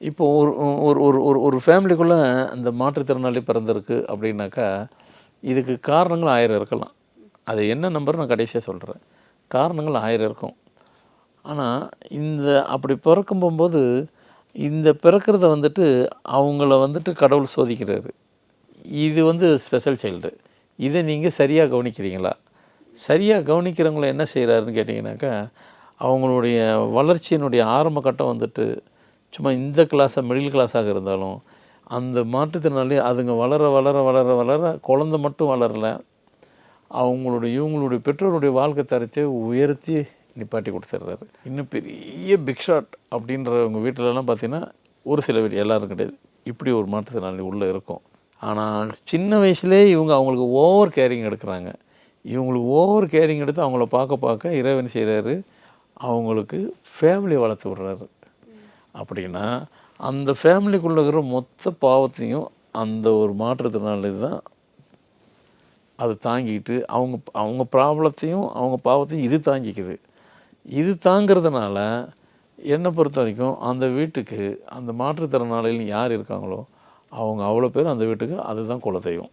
இப்போ ஒரு ஒரு ஒரு ஒரு ஒரு ஃபேமிலிக்குள்ளே அந்த மாற்றுத்திறனாளி பிறந்திருக்கு அப்படின்னாக்கா இதுக்கு காரணங்கள் ஆயிரம் இருக்கலாம். அது என்ன நம்பர் நான் கடைசியாக சொல்கிறேன் காரணங்கள் ஆயிரம் இருக்கும். ஆனால் இந்த அப்படி பிறக்கும் போகும்போது இந்த பிறக்கிறத வந்துட்டு அவங்கள வந்துட்டு கடவுள் சோதிக்கிறாரு. இது வந்து ஸ்பெஷல் சைல்டு இதை நீங்கள் சரியாக கவனிக்கிறீங்களா? சரியாக கவனிக்கிறவங்கள என்ன செய்கிறாருன்னு கேட்டிங்கனாக்கா அவங்களுடைய வளர்ச்சியினுடைய ஆரம்ப கட்டம் வந்துட்டு சும்மா இந்த கிளாஸாக மிடில் கிளாஸாக இருந்தாலும் அந்த மாற்றுத்திறனாளி அதுங்க வளர வளர வளர வளர குழந்த மட்டும் வளரல. அவங்களுடைய இவங்களுடைய பெற்றோருடைய வாழ்க்கை தரத்தை உயர்த்தி நிப்பாட்டி கொடுத்துட்றாரு. இன்னும் பெரிய பிக் ஷாட் அப்படின்றவங்க வீட்டிலலாம் பார்த்தீங்கன்னா ஒரு சில வீடு எல்லோரும் கிடையாது. இப்படி ஒரு மாற்றுத்திறனாளி உள்ளே இருக்கும். ஆனால் சின்ன வயசுலேயே இவங்க அவங்களுக்கு ஓவர் கேரிங் எடுக்கிறாங்க. இவங்களுக்கு ஓவர் கேரிங் எடுத்து அவங்கள பார்க்க பார்க்க இறைவன் செய்கிறாரு அவங்களுக்கு ஃபேமிலி வளர்த்து விடுறாரு. அப்படின்னா அந்த ஃபேமிலிக்குள்ளே இருக்கிற மொத்த பாவத்தையும் அந்த ஒரு மாற்றத்தினாலே தான் அது தாங்கிட்டு அவங்க அவங்க ப்ராப்ளத்தையும் அவங்க பாவத்தையும் இது தாங்கிக்குது. இது தாங்கிறதுனால என்னை பொறுத்த வரைக்கும் அந்த வீட்டுக்கு அந்த மாற்றுத்திறனாளிகள் யார் இருக்காங்களோ அவங்க அவ்வளோ பேர் அந்த வீட்டுக்கு அதுதான் குலதெய்வம்.